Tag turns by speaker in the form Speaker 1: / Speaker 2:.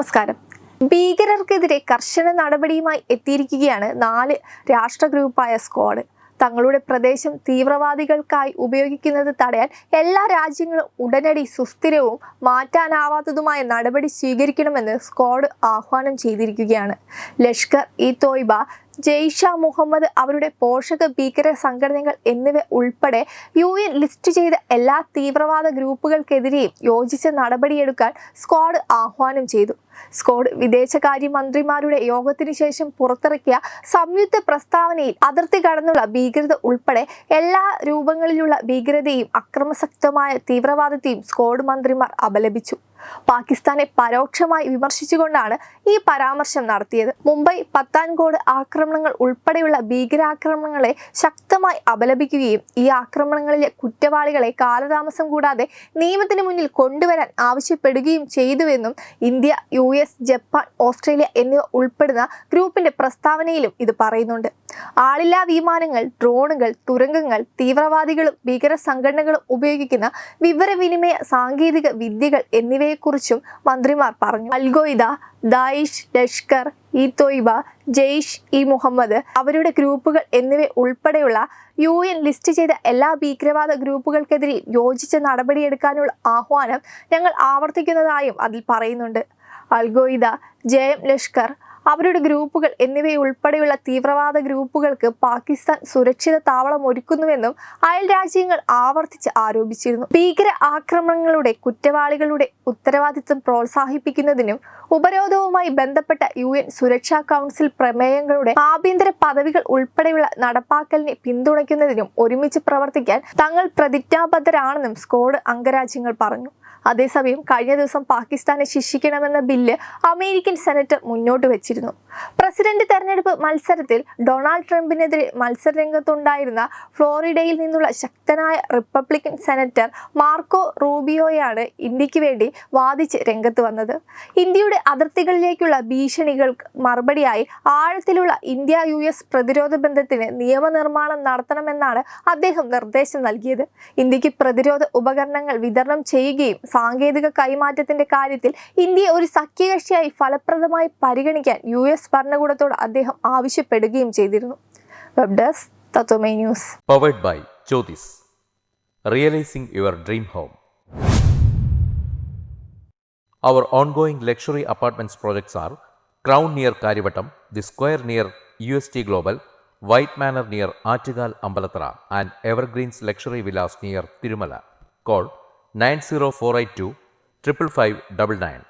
Speaker 1: നമസ്കാരം. ഭീകരർക്കെതിരെ കർശന നടപടിയുമായി എത്തിയിരിക്കുകയാണ് നാല് രാഷ്ട്ര ഗ്രൂപ്പായ സ്ക്വാഡ്. തങ്ങളുടെ പ്രദേശം തീവ്രവാദികൾക്കായി ഉപയോഗിക്കുന്നത് തടയാൻ എല്ലാ രാജ്യങ്ങളും ഉടനടി സുസ്ഥിരവും മാറ്റാനാവാത്തതുമായ നടപടി സ്വീകരിക്കണമെന്ന് സ്ക്വാഡ് ആഹ്വാനം ചെയ്തിരിക്കുകയാണ്. ലഷ്കർ ഇ തോയ്ബ ജെയ്ഷ മുഹമ്മദ് അവരുടെ പോഷക ഭീകര സംഘടനകൾ എന്നിവ ഉൾപ്പെടെ യു എൻ ലിസ്റ്റ് ചെയ്ത എല്ലാ തീവ്രവാദ ഗ്രൂപ്പുകൾക്കെതിരെയും യോജിച്ച നടപടിയെടുക്കാൻ സ്ക്വാഡ് ആഹ്വാനം ചെയ്തു. സ്ക്വാഡ് വിദേശകാര്യമന്ത്രിമാരുടെ യോഗത്തിനു ശേഷം പുറത്തിറക്കിയ സംയുക്ത പ്രസ്താവനയിൽ അതിർത്തി കടന്നുള്ള ഭീകരത ഉൾപ്പെടെ എല്ലാ രൂപങ്ങളിലുള്ള ഭീകരതയും അക്രമസക്തമായ തീവ്രവാദത്തെയും സ്കോഡ് മന്ത്രിമാർ അപലപിച്ചു. പാകിസ്ഥാനെ പരോക്ഷമായി വിമർശിച്ചുകൊണ്ടാണ് ഈ പരാമർശം നടത്തിയത്. മുംബൈ പത്താൻകോട് ആക്രമണങ്ങൾ ഉൾപ്പെടെയുള്ള ഭീകരാക്രമണങ്ങളെ ശക്തമായി അപലപിക്കുകയും ഈ ആക്രമണങ്ങളിലെ കുറ്റവാളികളെ കാലതാമസം കൂടാതെ നിയമത്തിന് മുന്നിൽ കൊണ്ടുവരാൻ ആവശ്യപ്പെടുകയും ചെയ്തുവെന്നും ഇന്ത്യ യു ജപ്പാൻ ഓസ്ട്രേലിയ എന്നിവ ഉൾപ്പെടുന്ന ഗ്രൂപ്പിന്റെ പ്രസ്താവനയിലും ഇത് പറയുന്നുണ്ട്. ആളില്ലാ വിമാനങ്ങൾ ഡ്രോണുകൾ തുരങ്കങ്ങൾ തീവ്രവാദികളും ഭീകര സംഘടനകളും ഉപയോഗിക്കുന്ന വിവരവിനിമയ സാങ്കേതിക വിദ്യകൾ എന്നിവയെക്കുറിച്ചും മന്ത്രിമാർ പറഞ്ഞു. Al Qaeda Daesh Lashkar e Toiba Jaish e Mohammed അവരുടെ ഗ്രൂപ്പുകൾ എന്നിവ ഉൾപ്പെടെയുള്ള യു എൻ ലിസ്റ്റ് ചെയ്ത എല്ലാ ഭീകരവാദ ഗ്രൂപ്പുകൾക്കെതിരെ യോജിച്ച നടപടിയെടുക്കാനുള്ള ആഹ്വാനം ഞങ്ങൾ ആവർത്തിക്കുന്നതായും അതിൽ പറയുന്നുണ്ട്. അൽഗോയിദ ജയം ലഷ്കർ അവരുടെ ഗ്രൂപ്പുകൾ എന്നിവയുൾപ്പെടെയുള്ള തീവ്രവാദ ഗ്രൂപ്പുകൾക്ക് പാകിസ്ഥാൻ സുരക്ഷിത താവളം ഒരുക്കുന്നുവെന്നും അയൽ രാജ്യങ്ങൾ ആവർത്തിച്ച് ആരോപിച്ചിരുന്നു. ഭീകര ആക്രമണങ്ങളുടെ കുറ്റവാളികളുടെ ഉത്തരവാദിത്വം പ്രോത്സാഹിപ്പിക്കുന്നതിനും ഉപരോധവുമായി ബന്ധപ്പെട്ട യു എൻ സുരക്ഷാ കൗൺസിൽ പ്രമേയങ്ങളുടെ ആഭ്യന്തര പദവികൾ ഉൾപ്പെടെയുള്ള നടപ്പാക്കലിനെ പിന്തുണയ്ക്കുന്നതിനും ഒരുമിച്ച് പ്രവർത്തിക്കാൻ തങ്ങൾ പ്രതിജ്ഞാബദ്ധരാണെന്നും സ്ക്വാഡ് അംഗരാജ്യങ്ങൾ പറഞ്ഞു. അതേസമയം കഴിഞ്ഞ ദിവസം പാകിസ്ഥാനെ ശിക്ഷിക്കണമെന്ന ബില്ല് അമേരിക്കൻ സെനറ്റ് മുന്നോട്ട് വെച്ചിരുന്നു. പ്രസിഡന്റ് തെരഞ്ഞെടുപ്പ് മത്സരത്തിൽ ഡൊണാൾഡ് ട്രംപിനെതിരെ മത്സരരംഗത്തുണ്ടായിരുന്ന ഫ്ലോറിഡയിൽ നിന്നുള്ള ശക്തനായ റിപ്പബ്ലിക്കൻ സെനറ്റർ മാർക്കോ റൂബിയോയാണ് ഇന്ത്യയ്ക്ക് വേണ്ടി വാദിച്ച് രംഗത്ത് വന്നത്. ഇന്ത്യയുടെ അതിർത്തികളിലേക്കുള്ള ഭീഷണികൾക്ക് മറുപടിയായി ആഴത്തിലുള്ള ഇന്ത്യ യു എസ് പ്രതിരോധ ബന്ധത്തിന് നിയമനിർമ്മാണം നടത്തണമെന്നാണ് അദ്ദേഹം നിർദ്ദേശം നൽകിയത്. ഇന്ത്യയ്ക്ക് പ്രതിരോധ ഉപകരണങ്ങൾ വിതരണം ചെയ്യുകയും സാങ്കേതിക കൈമാറ്റത്തിന്റെ കാര്യത്തിൽ ഇന്ത്യയെ ഒരു സഖ്യകക്ഷിയായി ഫലപ്രദമായി പരിഗണിക്കാൻ യു എസ് ഭരണകൂടത്തോട് അദ്ദേഹം ആവശ്യപ്പെടുകയും ചെയ്തിരുന്നു web desk Tatwamayi news
Speaker 2: powered by Jyothis realising your dream home Our ongoing luxury apartments projects are Crown near Karivattam, The Square near UST Global, White Manor near Achigal Ambalatra, and Evergreens Luxury Villas near Tirumala. Call 90482 55599.